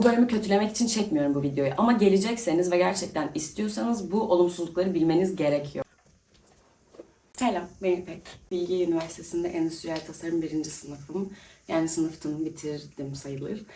Bu bölümü kötülemek için çekmiyorum bu videoyu. Ama gelecekseniz ve gerçekten istiyorsanız bu olumsuzlukları bilmeniz gerekiyor. Selam, ben İpek. Bilgi Üniversitesi'nde Endüstriyel Tasarım birinci sınıfım. Yani sınıftım, bitirdim sayılır.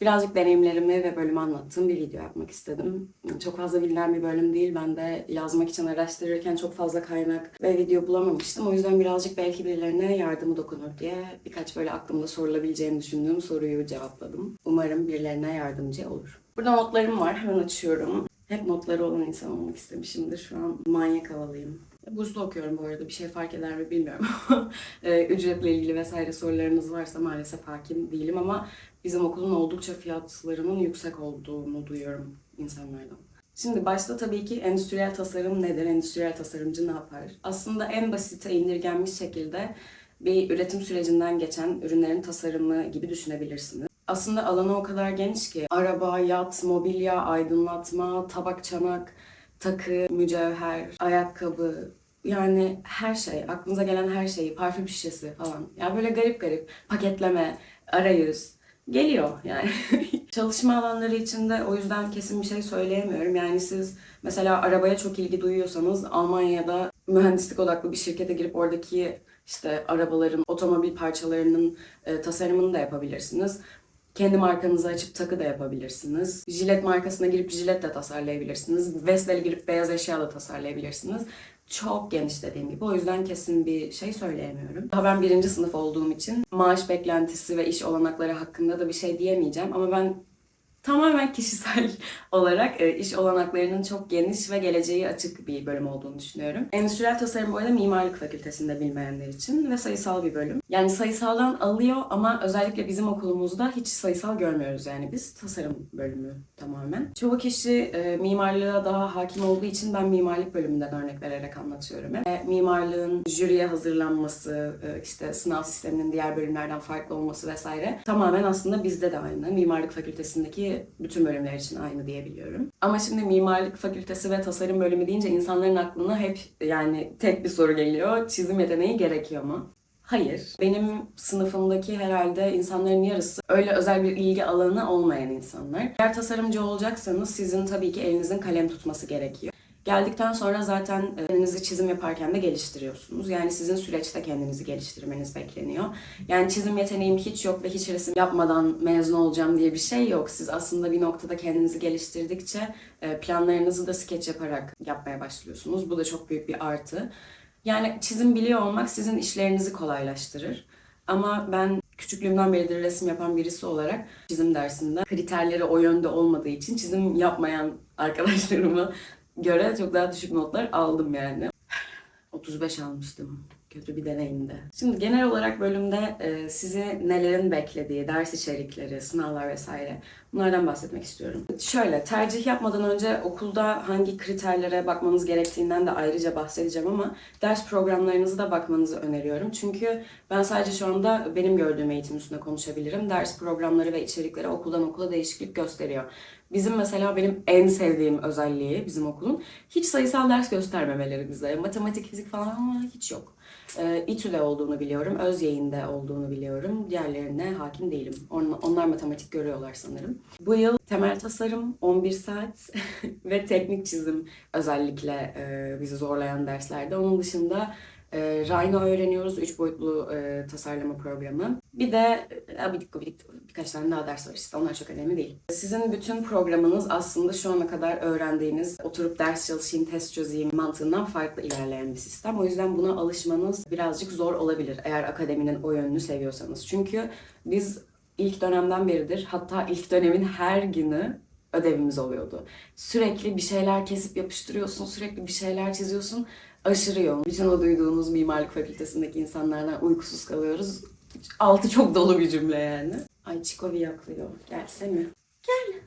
Birazcık deneyimlerimi ve bölümü anlattığım bir video yapmak istedim. Çok fazla bilinen bir bölüm değil. Ben de yazmak için araştırırken çok fazla kaynak ve video bulamamıştım. O yüzden birazcık belki birilerine yardımı dokunur diye birkaç böyle aklımda sorulabileceğini düşündüğüm soruyu cevapladım. Umarım birilerine yardımcı olur. Burada notlarım var. Hemen açıyorum. Hep notları olan insan olmak istemişimdir. Şu an manyak havalıyım. Burslu okuyorum bu arada. Bir şey fark eder mi bilmiyorum. Ee, Ücretle ilgili vesaire sorularınız varsa maalesef hakim değilim ama bizim okulun oldukça fiyatlarının yüksek olduğunu duyuyorum insanlardan. Şimdi başta tabii ki endüstriyel tasarım nedir? Endüstriyel tasarımcı ne yapar? Aslında en basite indirgenmiş şekilde bir üretim sürecinden geçen ürünlerin tasarımı gibi düşünebilirsiniz. Aslında alanı o kadar geniş ki araba, yat, mobilya, aydınlatma, tabak, çanak, takı, mücevher, ayakkabı yani her şey, aklınıza gelen her şeyi, parfüm şişesi falan. Yani böyle garip garip paketleme, arayüz geliyor yani. Çalışma alanları içinde o yüzden kesin bir şey söyleyemiyorum. Yani siz mesela arabaya çok ilgi duyuyorsanız Almanya'da mühendislik odaklı bir şirkete girip oradaki işte arabaların, otomobil parçalarının e, tasarımını da yapabilirsiniz. Kendi markanızı açıp takı da yapabilirsiniz. Jilet markasına girip jilet de tasarlayabilirsiniz. Vestel'e girip beyaz eşya da tasarlayabilirsiniz. Çok geniş dediğim gibi. O yüzden kesin bir şey söyleyemiyorum. Daha ben birinci sınıf olduğum için maaş beklentisi ve iş olanakları hakkında da bir şey diyemeyeceğim. Ama ben tamamen kişisel olarak e, iş olanaklarının çok geniş ve geleceği açık bir bölüm olduğunu düşünüyorum. Endüstriyel tasarım bu arada mimarlık fakültesinde bilmeyenler için ve sayısal bir bölüm. Yani sayısaldan alıyor ama özellikle bizim okulumuzda hiç sayısal görmüyoruz yani biz tasarım bölümü tamamen. Çoğu kişi e, mimarlığa daha hakim olduğu için ben mimarlık bölümünden örnek vererek anlatıyorum. Ve mimarlığın jüriye hazırlanması, e, işte sınav sisteminin diğer bölümlerden farklı olması vesaire tamamen aslında bizde de aynı. Mimarlık fakültesindeki bütün bölümler için aynı diyebiliyorum. Ama şimdi mimarlık fakültesi ve tasarım bölümü deyince insanların aklına hep yani tek bir soru geliyor. Çizim yeteneği gerekiyor mu? Hayır. Benim sınıfımdaki herhalde insanların yarısı öyle özel bir ilgi alanı olmayan insanlar. Eğer tasarımcı olacaksanız sizin tabii ki elinizin kalem tutması gerekiyor. Geldikten sonra zaten e, kendinizi çizim yaparken de geliştiriyorsunuz. Yani sizin süreçte kendinizi geliştirmeniz bekleniyor. Yani çizim yeteneğim hiç yok ve hiç resim yapmadan mezun olacağım diye bir şey yok. Siz aslında bir noktada kendinizi geliştirdikçe e, planlarınızı da skeç yaparak yapmaya başlıyorsunuz. Bu da çok büyük bir artı. Yani çizim biliyor olmak sizin işlerinizi kolaylaştırır. Ama ben küçüklüğümden beridir resim yapan birisi olarak çizim dersinde kriterleri o yönde olmadığı için çizim yapmayan arkadaşlarıma göre çok daha düşük notlar aldım yani. 35 almıştım. Kötü bir deneyimdi. Şimdi genel olarak bölümde e, sizi nelerin beklediği, ders içerikleri, sınavlar vesaire bunlardan bahsetmek istiyorum. Şöyle, tercih yapmadan önce okulda hangi kriterlere bakmanız gerektiğinden de ayrıca bahsedeceğim ama ders programlarınızı da bakmanızı öneriyorum. Çünkü ben sadece şu anda benim gördüğüm eğitim üstünde konuşabilirim. Ders programları ve içerikleri okuldan okula değişiklik gösteriyor. Bizim mesela benim en sevdiğim özelliği bizim okulun hiç sayısal ders göstermemeleri bize. Matematik, fizik falan ama hiç yok. Ee, İTÜ'de olduğunu biliyorum, Özyeğin'de olduğunu biliyorum. Diğerlerine hakim değilim. On- Onlar matematik görüyorlar sanırım. Bu yıl temel tasarım 11 saat ve teknik çizim özellikle e, bizi zorlayan derslerde. Onun dışında e, Rhino öğreniyoruz, 3 boyutlu e, tasarlama programı. Bir de e, gubidik birkaç tane daha ders var işte onlar çok önemli değil. Sizin bütün programınız aslında şu ana kadar öğrendiğiniz oturup ders çalışayım, test çözeyim mantığından farklı ilerleyen bir sistem. O yüzden buna alışmanız birazcık zor olabilir eğer akademinin o yönünü seviyorsanız. Çünkü biz ilk dönemden beridir hatta ilk dönemin her günü ödevimiz oluyordu. Sürekli bir şeyler kesip yapıştırıyorsun, sürekli bir şeyler çiziyorsun. Aşırı yoğun. Bütün o duyduğunuz mimarlık fakültesindeki insanlardan uykusuz kalıyoruz. Altı çok dolu bir cümle yani. Ay Çikovi yaklıyor. Gelse mi? Gel.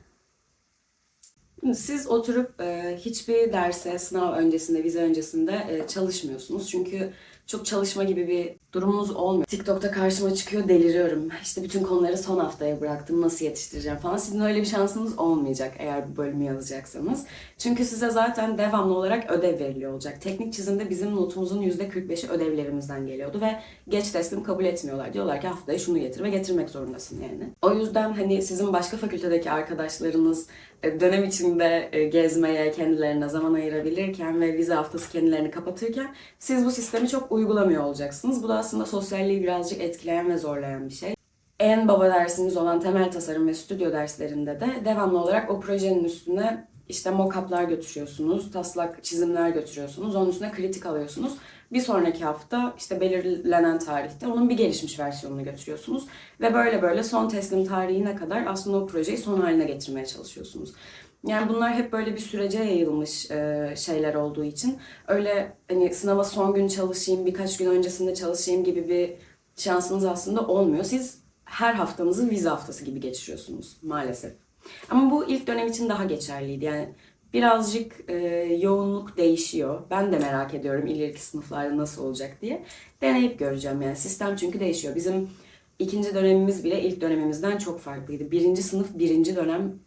Siz oturup e, hiçbir derse sınav öncesinde, vize öncesinde e, çalışmıyorsunuz. Çünkü çok çalışma gibi bir durumunuz olmuyor. TikTok'ta karşıma çıkıyor deliriyorum. İşte bütün konuları son haftaya bıraktım nasıl yetiştireceğim falan. Sizin öyle bir şansınız olmayacak eğer bu bölümü yazacaksanız. Çünkü size zaten devamlı olarak ödev veriliyor olacak. Teknik çizimde bizim notumuzun %45'i ödevlerimizden geliyordu ve geç teslim kabul etmiyorlar. Diyorlar ki haftaya şunu getir ve getirmek zorundasın yani. O yüzden hani sizin başka fakültedeki arkadaşlarınız e, dönem içinde e, gezmeye kendilerine zaman ayırabilirken ve vize haftası kendilerini kapatırken siz bu sistemi çok uygulamıyor olacaksınız. Bu da aslında sosyalliği birazcık etkileyen ve zorlayan bir şey. En baba dersiniz olan temel tasarım ve stüdyo derslerinde de devamlı olarak o projenin üstüne işte mock-up'lar götürüyorsunuz, taslak çizimler götürüyorsunuz, onun üstüne kritik alıyorsunuz. Bir sonraki hafta işte belirlenen tarihte onun bir gelişmiş versiyonunu götürüyorsunuz. Ve böyle böyle son teslim tarihine kadar aslında o projeyi son haline getirmeye çalışıyorsunuz. Yani bunlar hep böyle bir sürece yayılmış e, şeyler olduğu için öyle hani sınava son gün çalışayım, birkaç gün öncesinde çalışayım gibi bir şansınız aslında olmuyor. Siz her haftanızı vize haftası gibi geçiriyorsunuz maalesef. Ama bu ilk dönem için daha geçerliydi. Yani birazcık e, yoğunluk değişiyor. Ben de merak ediyorum ileriki sınıflarda nasıl olacak diye. Deneyip göreceğim yani. Sistem çünkü değişiyor. Bizim ikinci dönemimiz bile ilk dönemimizden çok farklıydı. Birinci sınıf, birinci dönem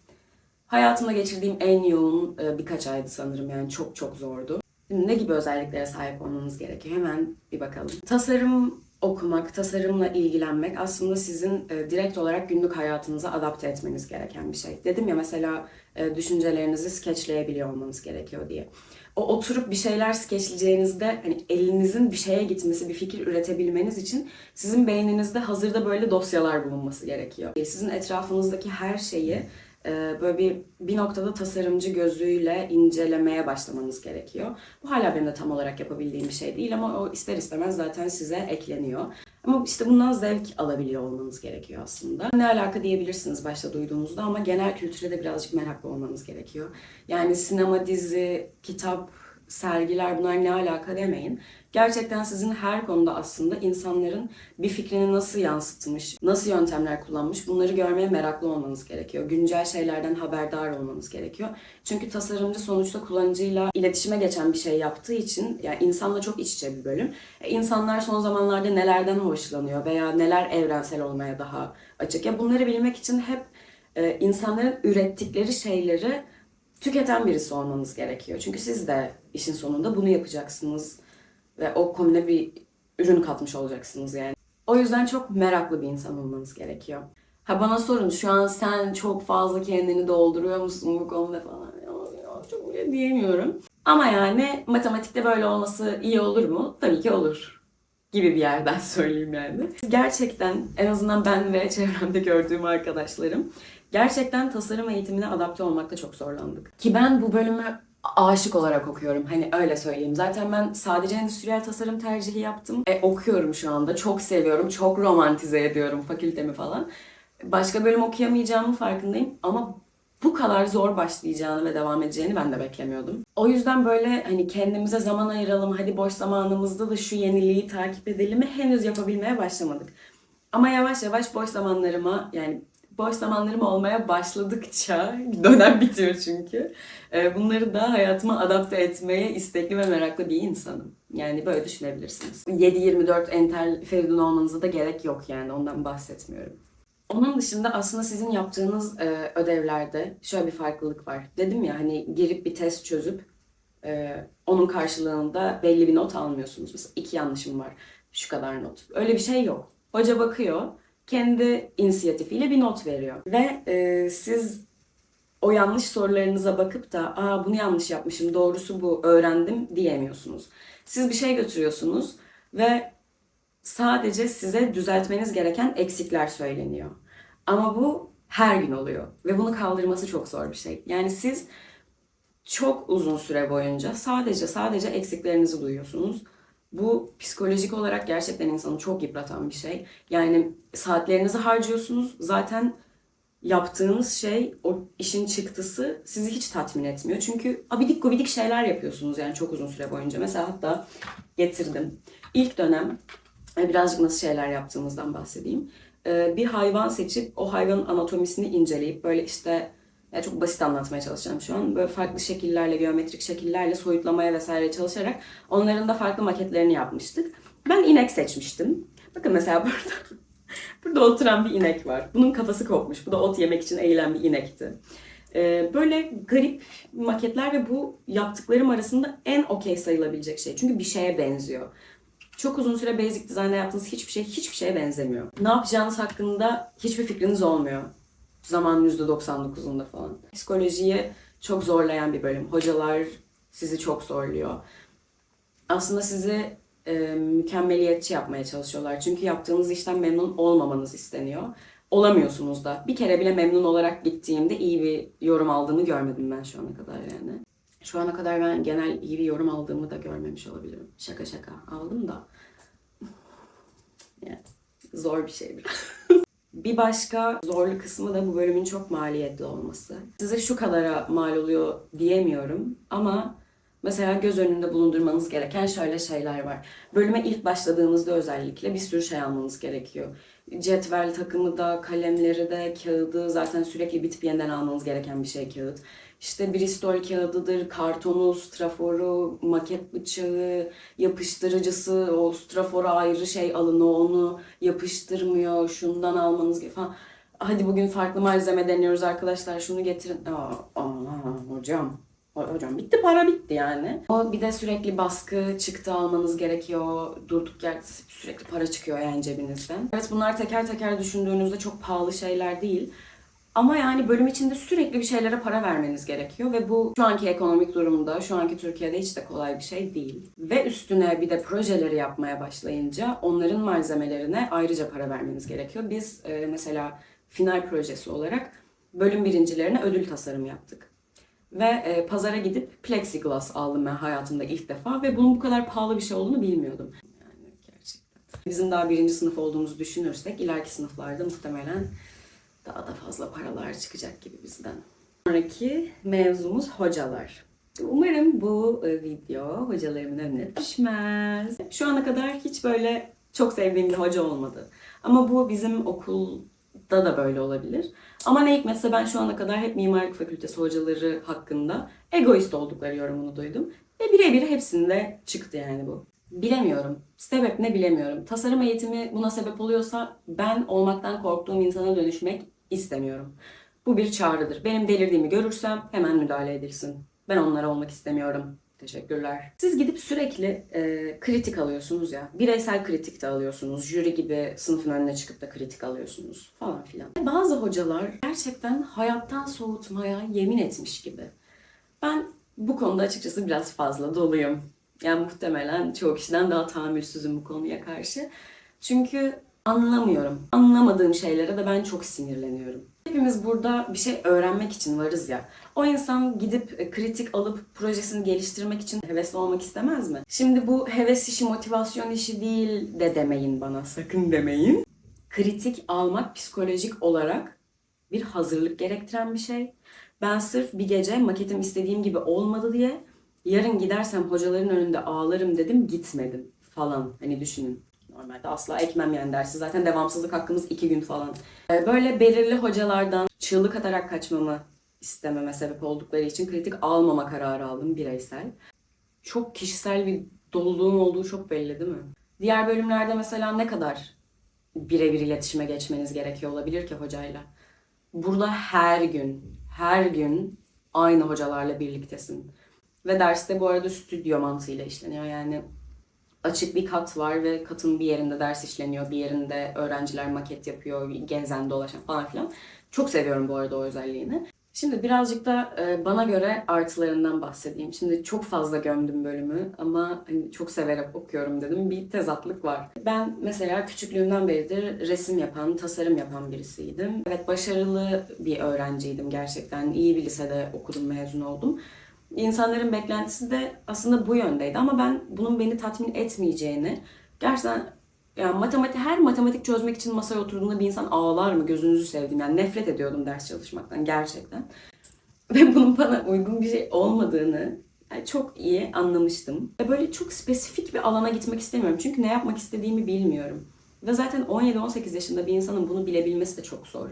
hayatımda geçirdiğim en yoğun e, birkaç aydı sanırım. Yani çok çok zordu. Ne gibi özelliklere sahip olmanız gerekiyor? Hemen bir bakalım. Tasarım okumak, tasarımla ilgilenmek aslında sizin e, direkt olarak günlük hayatınıza adapte etmeniz gereken bir şey. Dedim ya mesela e, düşüncelerinizi skeçleyebiliyor olmanız gerekiyor diye. O oturup bir şeyler skeçleyeceğinizde hani elinizin bir şeye gitmesi, bir fikir üretebilmeniz için sizin beyninizde hazırda böyle dosyalar bulunması gerekiyor. Sizin etrafınızdaki her şeyi böyle bir bir noktada tasarımcı gözüyle incelemeye başlamanız gerekiyor. Bu hala benim de tam olarak yapabildiğim bir şey değil ama o ister istemez zaten size ekleniyor. Ama işte bundan zevk alabiliyor olmanız gerekiyor aslında. Ne alaka diyebilirsiniz başta duyduğunuzda ama genel kültüre de birazcık meraklı olmanız gerekiyor. Yani sinema, dizi, kitap, sergiler bunlar ne alaka demeyin. Gerçekten sizin her konuda aslında insanların bir fikrini nasıl yansıtmış, nasıl yöntemler kullanmış bunları görmeye meraklı olmanız gerekiyor. Güncel şeylerden haberdar olmanız gerekiyor. Çünkü tasarımcı sonuçta kullanıcıyla iletişime geçen bir şey yaptığı için yani insanla çok iç içe bir bölüm. E, insanlar son zamanlarda nelerden hoşlanıyor veya neler evrensel olmaya daha açık. Ya bunları bilmek için hep e, insanların ürettikleri şeyleri tüketen birisi olmanız gerekiyor. Çünkü siz de işin sonunda bunu yapacaksınız ve o komüne bir ürün katmış olacaksınız yani. O yüzden çok meraklı bir insan olmanız gerekiyor. Ha bana sorun şu an sen çok fazla kendini dolduruyor musun bu konuda falan. Çok bile diyemiyorum. Ama yani matematikte böyle olması iyi olur mu? Tabii ki olur. Gibi bir yerden söyleyeyim yani. Gerçekten en azından ben ve çevremde gördüğüm arkadaşlarım gerçekten tasarım eğitimine adapte olmakta çok zorlandık. Ki ben bu bölümü aşık olarak okuyorum. Hani öyle söyleyeyim. Zaten ben sadece endüstriyel tasarım tercihi yaptım. E, okuyorum şu anda. Çok seviyorum. Çok romantize ediyorum fakültemi falan. Başka bölüm okuyamayacağımın farkındayım. Ama bu kadar zor başlayacağını ve devam edeceğini ben de beklemiyordum. O yüzden böyle hani kendimize zaman ayıralım, hadi boş zamanımızda da şu yeniliği takip edelim henüz yapabilmeye başlamadık. Ama yavaş yavaş boş zamanlarıma yani boş zamanlarım olmaya başladıkça dönem bitiyor çünkü. e, Bunları da hayatıma adapte etmeye istekli ve meraklı bir insanım. Yani böyle düşünebilirsiniz. 7-24 entel Feridun olmanıza da gerek yok yani ondan bahsetmiyorum. Onun dışında aslında sizin yaptığınız e, ödevlerde şöyle bir farklılık var. Dedim ya hani girip bir test çözüp e, onun karşılığında belli bir not almıyorsunuz. Mesela iki yanlışım var, şu kadar not. Öyle bir şey yok. Hoca bakıyor, kendi inisiyatifiyle bir not veriyor. Ve e, siz o yanlış sorularınıza bakıp da aa bunu yanlış yapmışım, doğrusu bu, öğrendim diyemiyorsunuz. Siz bir şey götürüyorsunuz ve sadece size düzeltmeniz gereken eksikler söyleniyor. Ama bu her gün oluyor ve bunu kaldırması çok zor bir şey. Yani siz çok uzun süre boyunca sadece sadece eksiklerinizi duyuyorsunuz. Bu psikolojik olarak gerçekten insanı çok yıpratan bir şey. Yani saatlerinizi harcıyorsunuz. Zaten yaptığınız şey, o işin çıktısı sizi hiç tatmin etmiyor. Çünkü abidik gubidik şeyler yapıyorsunuz yani çok uzun süre boyunca. Mesela hatta getirdim. İlk dönem e, birazcık nasıl şeyler yaptığımızdan bahsedeyim. E, Bir hayvan seçip o hayvanın anatomisini inceleyip böyle işte ya çok basit anlatmaya çalışacağım şu an. Böyle farklı şekillerle, geometrik şekillerle soyutlamaya vesaire çalışarak onların da farklı maketlerini yapmıştık. Ben inek seçmiştim. Bakın mesela burada burada oturan bir inek var. Bunun kafası kopmuş. Bu da ot yemek için eğilen bir inekti. Ee, böyle garip maketler ve bu yaptıklarım arasında en okey sayılabilecek şey. Çünkü bir şeye benziyor. Çok uzun süre basic design'da yaptığınız hiçbir şey hiçbir şeye benzemiyor. Ne yapacağınız hakkında hiçbir fikriniz olmuyor. Zamanın %99'unda falan. Psikolojiyi çok zorlayan bir bölüm. Hocalar sizi çok zorluyor. Aslında sizi e, mükemmeliyetçi yapmaya çalışıyorlar. Çünkü yaptığınız işten memnun olmamanız isteniyor. Olamıyorsunuz da. Bir kere bile memnun olarak gittiğimde iyi bir yorum aldığımı görmedim ben şu ana kadar yani. Şu ana kadar ben genel iyi bir yorum aldığımı da görmemiş olabilirim. Şaka şaka aldım da. Yani zor bir şey biraz. Bir başka zorlu kısmı da bu bölümün çok maliyetli olması. Size şu kadara mal oluyor diyemiyorum ama mesela göz önünde bulundurmanız gereken şöyle şeyler var. Bölüme ilk başladığınızda özellikle bir sürü şey almanız gerekiyor. Cetvel takımı da, kalemleri de, kağıdı zaten sürekli bitip yeniden almanız gereken bir şey kağıt. İşte Bristol kağıdıdır, kartonu, straforu, maket bıçağı, yapıştırıcısı, o strafora ayrı şey alın onu yapıştırmıyor, şundan almanız gibi falan. Hadi bugün farklı malzeme deniyoruz arkadaşlar şunu getirin. Aa, aa, hocam, hocam bitti para bitti yani. O bir de sürekli baskı çıktı almanız gerekiyor. Durduk yerde sürekli para çıkıyor yani cebinizden. Evet bunlar teker teker düşündüğünüzde çok pahalı şeyler değil. Ama yani bölüm içinde sürekli bir şeylere para vermeniz gerekiyor ve bu şu anki ekonomik durumda, şu anki Türkiye'de hiç de kolay bir şey değil. Ve üstüne bir de projeleri yapmaya başlayınca onların malzemelerine ayrıca para vermeniz gerekiyor. Biz e, mesela final projesi olarak bölüm birincilerine ödül tasarım yaptık. Ve e, pazara gidip plexiglass aldım ben hayatımda ilk defa ve bunun bu kadar pahalı bir şey olduğunu bilmiyordum. Yani gerçekten. Bizim daha birinci sınıf olduğumuzu düşünürsek ileriki sınıflarda muhtemelen daha da fazla paralar çıkacak gibi bizden. Sonraki mevzumuz hocalar. Umarım bu e, video hocalarımın önüne düşmez. Şu ana kadar hiç böyle çok sevdiğim bir hoca olmadı. Ama bu bizim okulda da böyle olabilir. Ama ne hikmetse ben şu ana kadar hep mimarlık fakültesi hocaları hakkında egoist oldukları yorumunu duydum. Ve birebir hepsinde çıktı yani bu. Bilemiyorum. Sebep ne bilemiyorum. Tasarım eğitimi buna sebep oluyorsa ben olmaktan korktuğum insana dönüşmek istemiyorum. Bu bir çağrıdır. Benim delirdiğimi görürsem hemen müdahale edilsin. Ben onlara olmak istemiyorum. Teşekkürler. Siz gidip sürekli e, kritik alıyorsunuz ya. Bireysel kritik de alıyorsunuz. Jüri gibi sınıfın önüne çıkıp da kritik alıyorsunuz falan filan. Bazı hocalar gerçekten hayattan soğutmaya yemin etmiş gibi. Ben bu konuda açıkçası biraz fazla doluyum. Yani muhtemelen çoğu kişiden daha tahammülsüzüm bu konuya karşı. Çünkü anlamıyorum. Anlamadığım şeylere de ben çok sinirleniyorum. Hepimiz burada bir şey öğrenmek için varız ya. O insan gidip e, kritik alıp projesini geliştirmek için hevesli olmak istemez mi? Şimdi bu heves işi, motivasyon işi değil de demeyin bana. Sakın demeyin. Kritik almak psikolojik olarak bir hazırlık gerektiren bir şey. Ben sırf bir gece maketim istediğim gibi olmadı diye yarın gidersem hocaların önünde ağlarım dedim gitmedim falan. Hani düşünün. Normalde asla ekmem yani dersi. Zaten devamsızlık hakkımız iki gün falan. Ee, Böyle belirli hocalardan çığlık atarak kaçmamı istememe sebep oldukları için kritik almama kararı aldım bireysel. Çok kişisel bir doluluğum olduğu çok belli değil mi? Diğer bölümlerde mesela ne kadar birebir iletişime geçmeniz gerekiyor olabilir ki hocayla? Burada her gün, her gün aynı hocalarla birliktesin. Ve derste bu arada stüdyo mantığıyla işleniyor. Yani açık bir kat var ve katın bir yerinde ders işleniyor, bir yerinde öğrenciler maket yapıyor, gezen dolaşan falan filan. Çok seviyorum bu arada o özelliğini. Şimdi birazcık da e, bana göre artılarından bahsedeyim. Şimdi çok fazla gömdüm bölümü ama hani çok severek okuyorum dedim. Bir tezatlık var. Ben mesela küçüklüğümden beridir resim yapan, tasarım yapan birisiydim. Evet başarılı bir öğrenciydim gerçekten. İyi bir lisede okudum, mezun oldum. İnsanların beklentisi de aslında bu yöndeydi ama ben bunun beni tatmin etmeyeceğini gerçekten yani matematik her matematik çözmek için masaya oturduğunda bir insan ağlar mı gözünüzü sevdiğim yani nefret ediyordum ders çalışmaktan gerçekten. Ve bunun bana uygun bir şey olmadığını yani çok iyi anlamıştım. Ve böyle çok spesifik bir alana gitmek istemiyorum. Çünkü ne yapmak istediğimi bilmiyorum. Ve zaten 17-18 yaşında bir insanın bunu bilebilmesi de çok zor.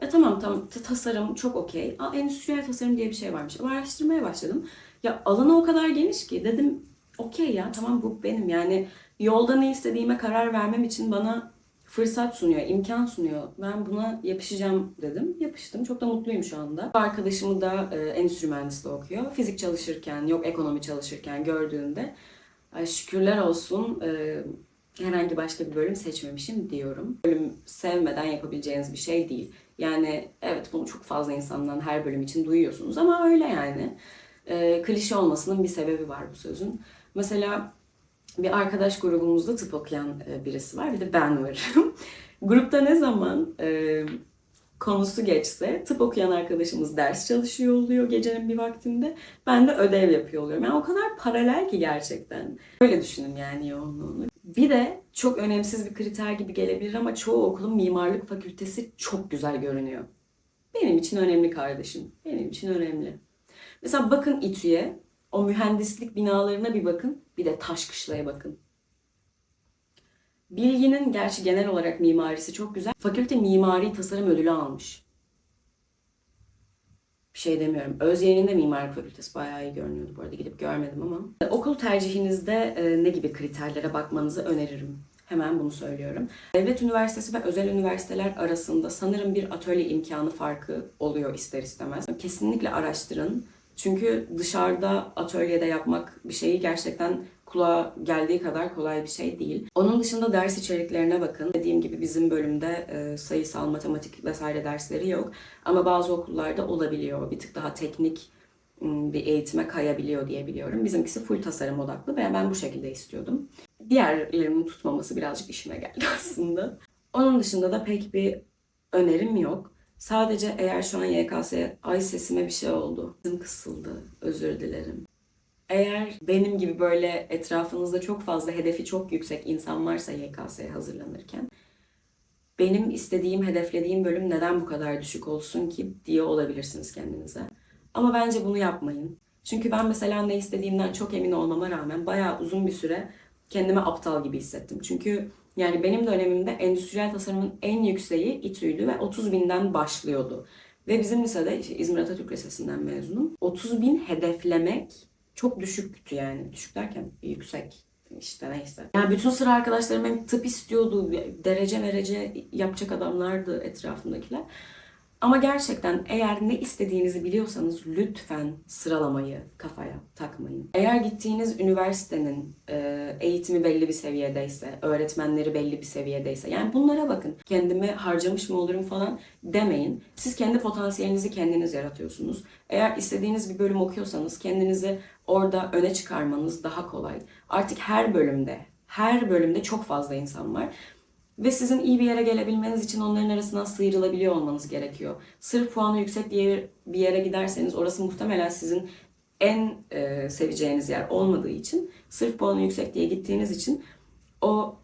E tamam tamam ta- tasarım çok okey. Endüstriyel tasarım diye bir şey varmış. Ama araştırmaya başladım. Ya alanı o kadar geniş ki dedim okey ya tamam bu benim yani yolda ne istediğime karar vermem için bana fırsat sunuyor, imkan sunuyor. Ben buna yapışacağım dedim. Yapıştım. Çok da mutluyum şu anda. Arkadaşımı da e, endüstri mühendisliği okuyor. Fizik çalışırken, yok ekonomi çalışırken gördüğünde ay şükürler olsun e, herhangi başka bir bölüm seçmemişim diyorum. Bölüm sevmeden yapabileceğiniz bir şey değil. Yani evet bunu çok fazla insandan her bölüm için duyuyorsunuz ama öyle yani. E, klişe olmasının bir sebebi var bu sözün. Mesela bir arkadaş grubumuzda tıp okuyan e, birisi var. Bir de ben varım. Grupta ne zaman e, konusu geçse tıp okuyan arkadaşımız ders çalışıyor oluyor gecenin bir vaktinde. Ben de ödev yapıyor oluyorum. Yani o kadar paralel ki gerçekten. Öyle düşünün yani yoğunluğunu. Bir de çok önemsiz bir kriter gibi gelebilir ama çoğu okulun mimarlık fakültesi çok güzel görünüyor. Benim için önemli kardeşim. Benim için önemli. Mesela bakın İTÜ'ye, o mühendislik binalarına bir bakın, bir de Taşkışla'ya bakın. Bilginin gerçi genel olarak mimarisi çok güzel. Fakülte mimari tasarım ödülü almış. Şey demiyorum. Özyeğin'in de mimarlık fakültesi bayağı iyi görünüyordu bu arada gidip görmedim ama. Okul tercihinizde e, ne gibi kriterlere bakmanızı öneririm. Hemen bunu söylüyorum. Devlet üniversitesi ve özel üniversiteler arasında sanırım bir atölye imkanı farkı oluyor ister istemez. Kesinlikle araştırın. Çünkü dışarıda atölyede yapmak bir şeyi gerçekten kulağa geldiği kadar kolay bir şey değil. Onun dışında ders içeriklerine bakın. Dediğim gibi bizim bölümde e, sayısal, matematik vesaire dersleri yok. Ama bazı okullarda olabiliyor. Bir tık daha teknik bir eğitime kayabiliyor diye biliyorum. Bizimkisi full tasarım odaklı ve ben bu şekilde istiyordum. Diğerlerinin tutmaması birazcık işime geldi aslında. Onun dışında da pek bir önerim yok. Sadece eğer şu an YKS ay sesime bir şey oldu. Sesim kısıldı. Özür dilerim. Eğer benim gibi böyle etrafınızda çok fazla hedefi çok yüksek insan varsa YKS'ye hazırlanırken benim istediğim, hedeflediğim bölüm neden bu kadar düşük olsun ki diye olabilirsiniz kendinize. Ama bence bunu yapmayın. Çünkü ben mesela ne istediğimden çok emin olmama rağmen bayağı uzun bir süre kendimi aptal gibi hissettim. Çünkü yani benim dönemimde endüstriyel tasarımın en yükseği İTÜ'ydü ve 30 binden başlıyordu. Ve bizim lisede işte İzmir Atatürk Lisesi'nden mezunum. 30 bin hedeflemek çok düşüktü yani. Düşük derken yüksek işte neyse. Yani bütün sıra arkadaşlarım hem tıp istiyordu, derece merece yapacak adamlardı etrafımdakiler. Ama gerçekten eğer ne istediğinizi biliyorsanız lütfen sıralamayı kafaya takmayın. Eğer gittiğiniz üniversitenin e, eğitimi belli bir seviyedeyse, öğretmenleri belli bir seviyedeyse yani bunlara bakın. Kendimi harcamış mı olurum falan demeyin. Siz kendi potansiyelinizi kendiniz yaratıyorsunuz. Eğer istediğiniz bir bölüm okuyorsanız kendinizi orada öne çıkarmanız daha kolay. Artık her bölümde, her bölümde çok fazla insan var. Ve sizin iyi bir yere gelebilmeniz için onların arasından sıyrılabiliyor olmanız gerekiyor. Sırf puanı yüksek diye bir yere giderseniz orası muhtemelen sizin en e, seveceğiniz yer olmadığı için sırf puanı yüksek diye gittiğiniz için o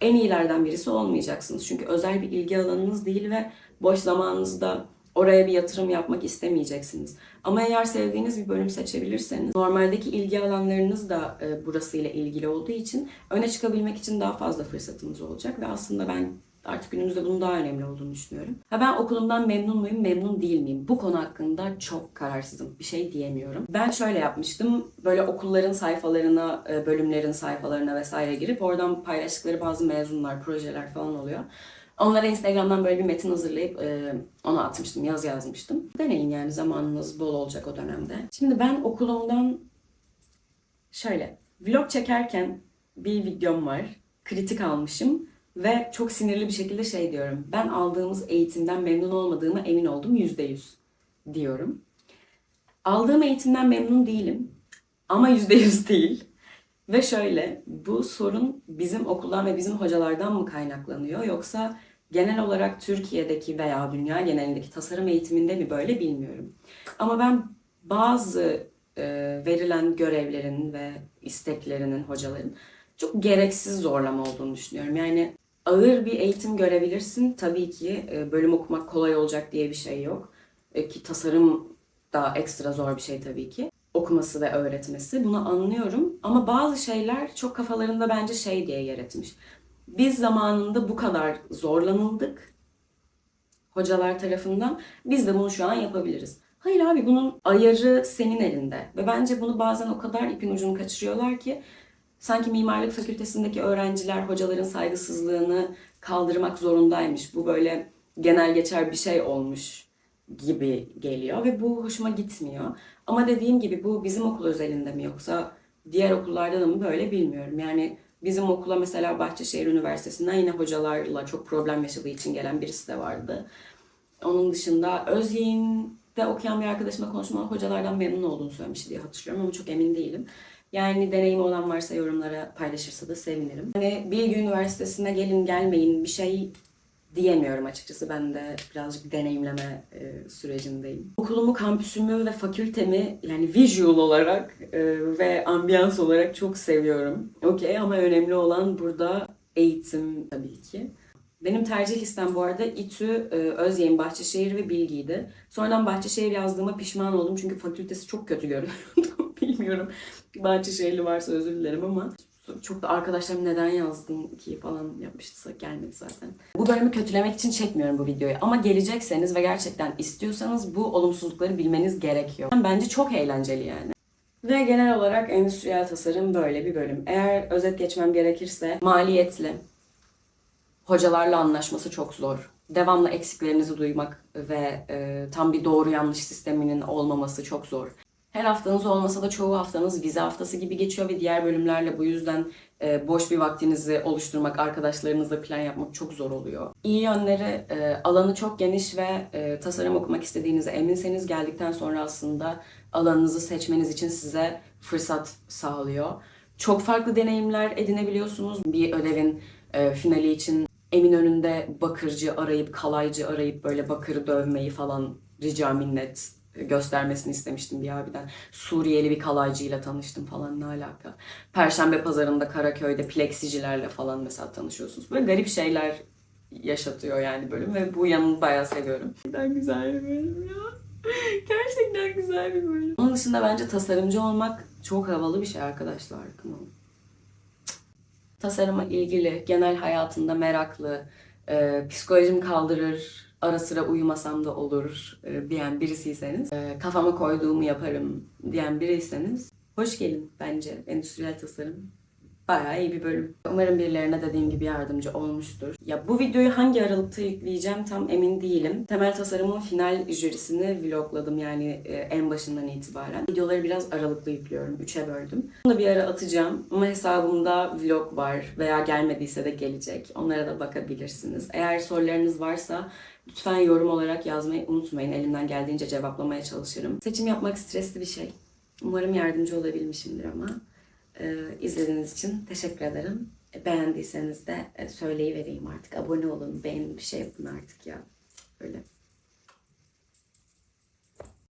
en iyilerden birisi olmayacaksınız. Çünkü özel bir ilgi alanınız değil ve boş zamanınızda oraya bir yatırım yapmak istemeyeceksiniz. Ama eğer sevdiğiniz bir bölüm seçebilirseniz normaldeki ilgi alanlarınız da e, burasıyla ilgili olduğu için öne çıkabilmek için daha fazla fırsatınız olacak ve aslında ben artık günümüzde bunun daha önemli olduğunu düşünüyorum. Ha ben okulumdan memnun muyum, memnun değil miyim? Bu konu hakkında çok kararsızım. Bir şey diyemiyorum. Ben şöyle yapmıştım. Böyle okulların sayfalarına, e, bölümlerin sayfalarına vesaire girip oradan paylaştıkları bazı mezunlar, projeler falan oluyor. Onlara Instagram'dan böyle bir metin hazırlayıp e, ona atmıştım, yaz yazmıştım. Deneyin yani zamanınız bol olacak o dönemde. Şimdi ben okulumdan şöyle vlog çekerken bir videom var. Kritik almışım ve çok sinirli bir şekilde şey diyorum. Ben aldığımız eğitimden memnun olmadığıma emin oldum yüzde yüz diyorum. Aldığım eğitimden memnun değilim ama yüzde yüz değil. Ve şöyle, bu sorun bizim okuldan ve bizim hocalardan mı kaynaklanıyor yoksa genel olarak Türkiye'deki veya dünya genelindeki tasarım eğitiminde mi böyle bilmiyorum. Ama ben bazı e, verilen görevlerin ve isteklerinin hocaların çok gereksiz zorlama olduğunu düşünüyorum. Yani ağır bir eğitim görebilirsin. Tabii ki e, bölüm okumak kolay olacak diye bir şey yok. E, ki tasarım da ekstra zor bir şey tabii ki okuması ve öğretmesi. Bunu anlıyorum. Ama bazı şeyler çok kafalarında bence şey diye yer etmiş. Biz zamanında bu kadar zorlanıldık hocalar tarafından. Biz de bunu şu an yapabiliriz. Hayır abi bunun ayarı senin elinde. Ve bence bunu bazen o kadar ipin ucunu kaçırıyorlar ki Sanki mimarlık fakültesindeki öğrenciler hocaların saygısızlığını kaldırmak zorundaymış. Bu böyle genel geçer bir şey olmuş gibi geliyor ve bu hoşuma gitmiyor. Ama dediğim gibi bu bizim okul özelinde mi yoksa diğer okullarda da mı böyle bilmiyorum. Yani bizim okula mesela Bahçeşehir Üniversitesi'nden yine hocalarla çok problem yaşadığı için gelen birisi de vardı. Onun dışında Özyeğin'de okuyan bir arkadaşımla konuşma hocalardan memnun olduğunu söylemiş diye hatırlıyorum ama çok emin değilim. Yani deneyimi olan varsa yorumlara paylaşırsa da sevinirim. Hani Bilgi Üniversitesi'ne gelin gelmeyin bir şey diyemiyorum açıkçası. Ben de birazcık deneyimleme e, sürecindeyim. Okulumu, kampüsümü ve fakültemi yani visual olarak e, ve ambiyans olarak çok seviyorum. Okey ama önemli olan burada eğitim tabii ki. Benim tercih listem bu arada İTÜ, e, Özyeğin, Bahçeşehir ve Bilgi'ydi. Sonradan Bahçeşehir yazdığıma pişman oldum çünkü fakültesi çok kötü görünüyordu. Bilmiyorum. Bahçeşehirli varsa özür dilerim ama çok da arkadaşlarım neden yazdın ki falan yapmıştı gelmedi zaten. Bu bölümü kötülemek için çekmiyorum bu videoyu ama gelecekseniz ve gerçekten istiyorsanız bu olumsuzlukları bilmeniz gerekiyor. Bence çok eğlenceli yani. Ve genel olarak endüstriyel tasarım böyle bir bölüm. Eğer özet geçmem gerekirse maliyetli, hocalarla anlaşması çok zor. Devamlı eksiklerinizi duymak ve e, tam bir doğru yanlış sisteminin olmaması çok zor. Her haftanız olmasa da çoğu haftanız vize haftası gibi geçiyor ve diğer bölümlerle bu yüzden e, boş bir vaktinizi oluşturmak, arkadaşlarınızla plan yapmak çok zor oluyor. İyi yönleri e, alanı çok geniş ve e, tasarım okumak istediğinize eminseniz geldikten sonra aslında alanınızı seçmeniz için size fırsat sağlıyor. Çok farklı deneyimler edinebiliyorsunuz. Bir ödevin finali için Eminönü'nde bakırcı arayıp, kalaycı arayıp böyle bakırı dövmeyi falan rica minnet göstermesini istemiştim bir abiden. Suriyeli bir kalaycıyla tanıştım falan ne alaka. Perşembe pazarında Karaköy'de pleksicilerle falan mesela tanışıyorsunuz. Böyle garip şeyler yaşatıyor yani bölüm ve bu yanını bayağı seviyorum. Gerçekten güzel bir bölüm ya. Gerçekten güzel bir bölüm. Onun dışında bence tasarımcı olmak çok havalı bir şey arkadaşlar. On. Tasarıma ilgili, genel hayatında meraklı, e, psikolojim kaldırır, ara sıra uyumasam da olur e, diyen birisiyseniz, e, kafama koyduğumu yaparım diyen biriyseniz hoş gelin bence endüstriyel tasarım. Bayağı iyi bir bölüm. Umarım birilerine dediğim gibi yardımcı olmuştur. Ya bu videoyu hangi aralıkta yükleyeceğim tam emin değilim. Temel tasarımın final jürisini vlogladım yani e, en başından itibaren. Videoları biraz aralıklı yüklüyorum. Üçe böldüm. Bunu da bir ara atacağım. Ama hesabımda vlog var veya gelmediyse de gelecek. Onlara da bakabilirsiniz. Eğer sorularınız varsa lütfen yorum olarak yazmayı unutmayın. Elimden geldiğince cevaplamaya çalışırım. Seçim yapmak stresli bir şey. Umarım yardımcı olabilmişimdir ama. Ee, izlediğiniz için teşekkür ederim. Beğendiyseniz de e, söyleyivereyim artık. Abone olun, beğenin bir şey yapın artık ya. Öyle.